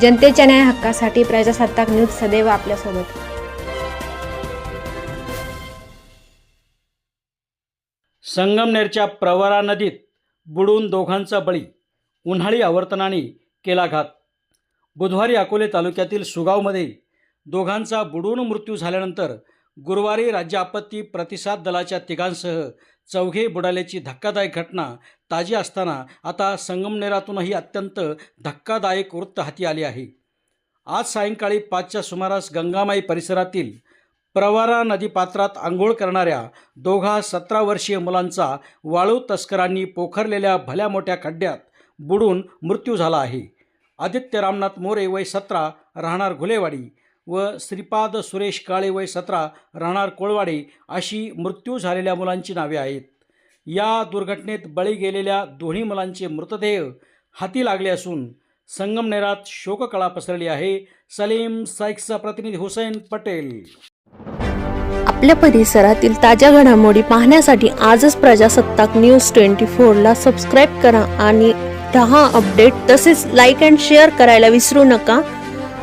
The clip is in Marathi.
जनतेच्या न्याय हक्कासाठी प्रजासत्ताक न्यूज सदैव आपल्यासोबत. संगमनेरच्या प्रवरा नदीत बुडून दोघांचा बळी उन्हाळी आवर्तनाने केला घात बुधवारी अकोले तालुक्यातील सुगावमध्ये दोघांचा बुडून मृत्यू झाल्यानंतर गुरुवारी राज्य आपत्ती प्रतिसाद दलाच्या तिघांसह चौघे बुडाल्याची धक्कादायक घटना ताजी असताना आता संगमनेरातूनही अत्यंत धक्कादायक वृत्त हाती आले आहे. आज सायंकाळी पाचच्या सुमारास गंगामाई परिसरातील प्रवारा नदीपात्रात आंघोळ करणाऱ्या दोघा सतरा वर्षीय मुलांचा वाळू तस्करांनी पोखरलेल्या भल्या मोठ्या खड्ड्यात बुडून मृत्यू झाला आहे. आदित्य रामनाथ मोरे वय सतरा राहणार घुलेवाडी. व श्रीपाद सुरेश काळे वय सतरा राहणार कोळवाडे अशी मृत्यू झालेल्या मुलांची नावे आहेत. या दुर्घटनेत बळी गेलेल्या दोन्ही मुलांचे मृतदेह हाती लागले असून संगमनेरात शोककळा पसरली आहे. सलीम साईक्सचा प्रतिनिधी हुसैन पटेल. आपल्या परिसरातील ताज्या घडामोडी पाहण्यासाठी आजच प्रजासत्ताक न्यूज ट्वेंटी फोरला सबस्क्राईब करा आणि दहा अपडेट तसेच लाईक अँड शेअर करायला विसरू नका.